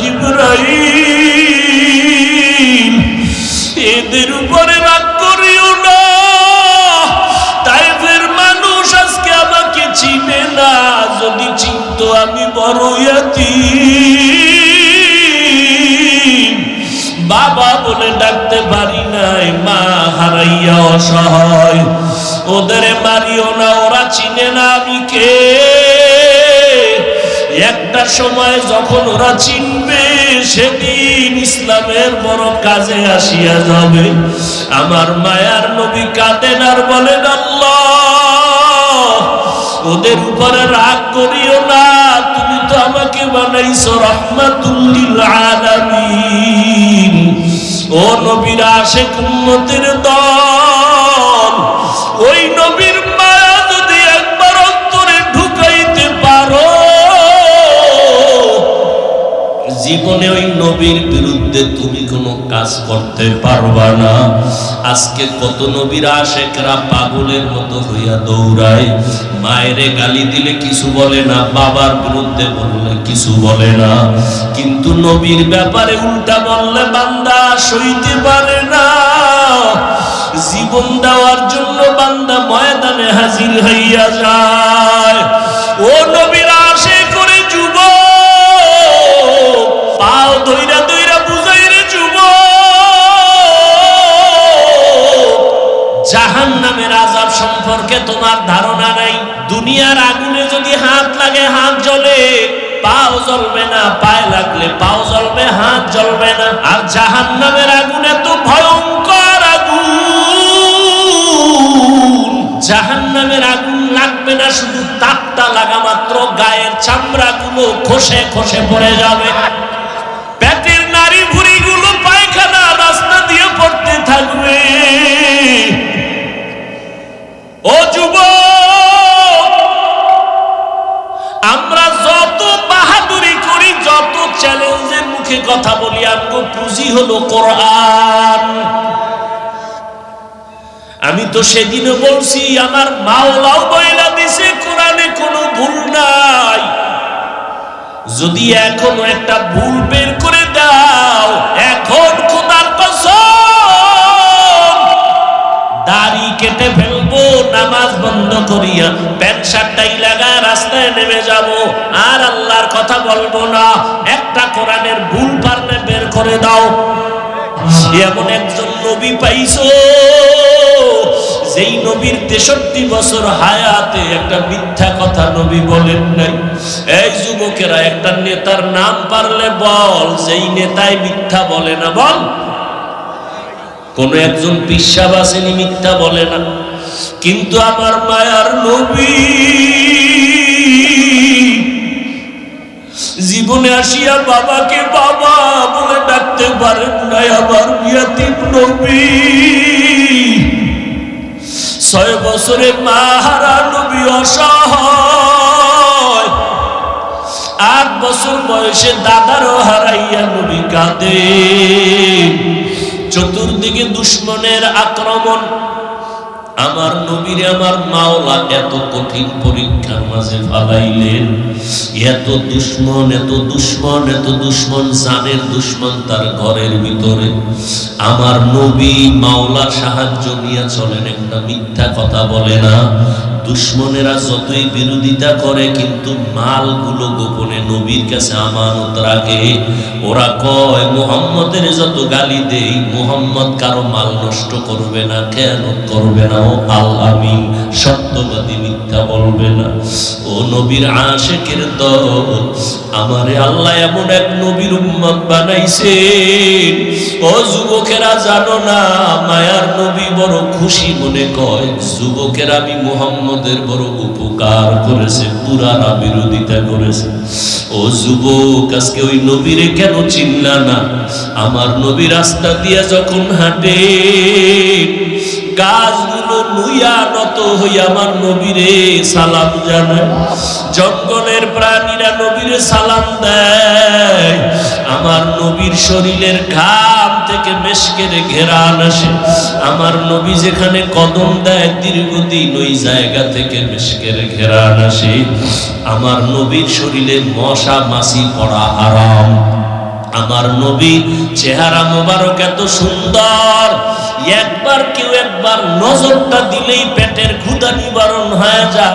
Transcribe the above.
জিব্রাইল, এদের উপরে রাগ করিও না। তাইফের মানুষ আজকে আমাকে চিনে না, যদি চিনত আমি বড় ইয়াতীম। বাবা বলে ডাকতে পারি নাই, মা হারাইয়া অসহায়। ওদের মারিও না, ওরা চিনে না আমি কে। একটা সময় যখন ওরা চিনবে সেদিন ইসলামের বড় কাজে আসিয়া যাবে। আমার মায়ার নবী কাঁদেন আর বলেন ওদের উপরে রাগ করিও না। তুমি তো আমাকে বানাইছো রহমাতুল্লিল ও নবীর, আশেক উম্মতের দল জীবনে ওই নবীর বিরুদ্ধে তুমি কোনো কাজ করতে পারবা না। আজকে কত নবীর আশেকরা পাগলের মতো হইয়া দৌড়ায়, মায়েরে গালি দিলে কিছু বলে না, বাবার বিরুদ্ধে বললে কিছু বলে না। কিন্তু নবীর ব্যাপারে উল্টা বললে বান্দা সইতে পারে না। জীবন দেওয়ার জন্য বান্দা ময়দানে হাজির হইয়া যায়। ও জাহান নামের আজাব সম্পর্কে তোমার ধারণা নাই। দুনিয়ার আগুনে যদি হাত লাগে, হাত জ্বলে, পাও জ্বলবে না, পায়ে লাগলে পাও জ্বলবে, হাত জ্বলবে না। আর জাহান নামের আগুনে তো ভয়ঙ্কর আগুন। জাহান নামের আগুন লাগবে না, শুধু তাপটা লাগা মাত্র, গায়ের চামড়াগুলো খসে খসে পড়ে যাবে। মুখে কথা বলি আমগো পুঁজি হলো কোরআন। আমি তো সেদিনও বলছি, আমার মাওলাও বইলা দিছে, কোরআনে কোনো ভুল নাই। যদি এখনও একটা ভুল বের করে দাও, এখন খোদার কসম, দাড়ি কেটে ফেলব, নামাজ বন্ধ করিয়া প্যান্ট শার্টটাই লাগা রাস্তায় নেমে যাব। আর আল্লাহর কথা বলব না। একটা কোরআনের ভুল পারলে বের করে দাও। এমন একজন নবী পাইছো, যেই নবীর তেষট্টি বছর হায়াতে একটা মিথ্যা কথা নবী বলেন নাই। এই যুবকেরা, একটা নেতার নাম পারলে বল, যেই নেতায় মিথ্যা বলে না বল। কোন একজন পিসাব মিথ্যা বলে না। কিন্তু আমার মায়ার নবী জীবনে আসিয়া বাবাকে বাবা বলে ডাকতে পারেন নাই আমার বিয়াতিম নবী। ছয় বছরে মাহারা নবী অসহায়। আট বছর বয়সে দাদারও হারাইয়া নবী কাঁদে। চতুর্দিকে দুশ্মনের আক্রমণ আমার নবীর আমার মাওলা এত কঠিন পরীক্ষার মাঝে ফালাইলেন। এত দুশ্মন এত দুশ্মন এত দুশ্মন জানের দুশ্মন তার ঘরের ভিতরে। আমার নবী মাওলা সাহায্য নিয়ে চলেন, একটা মিথ্যা কথা বলে না। দুশ্মনেরা যতই বিরোধিতা করে, কিন্তু মালগুলো গোপনে নবীর কাছে আমানত রাখে। ওরা কয়, মোহাম্মদের যত গালি দেই, মোহাম্মদ কারও মাল নষ্ট করবে না কেন করবে না, ও আল আমিন সত্যবাদী মিথ্যা বলবে না। ও নবীর আশেকের দল, আমারে আল্লাহ এমন এক নবীর উম্মত বানাইছে। ও যুবকেরা জানো না, মায়ার নবী বড় খুশি মনে কয়, যুবকেরা আমি মোহাম্মদের বড় উপকার করেছে, পুরানা বিরোধিতা করেছে। ও যুবক, আজকে ওই নবীরে কেন চিনলা না? আমার নবী রাস্তা দিয়ে যখন হাঁটে গাছগুলো নুইয়া নত হইয়া আমার নবীরে সালাম জানায়। জঙ্গলের প্রাণীরা নবীরে সালাম দেয়। আমার নবীর শরীরের ঘাম থেকে মেশকের ঘেরান আসে। আমার নবী যেখানে কদম দেয়, দীর্ঘদিন ওই জায়গা থেকে মেশকের ঘেরান আসে। আমার নবীর শরীরে মশা, মাছি, পড়া হারাম। আমার নবী চেহারা মোবারক এত সুন্দর। একবার কেউ একবার নজরটা দিলেই পেটের ক্ষুধা নিবারণ হয়ে যায়।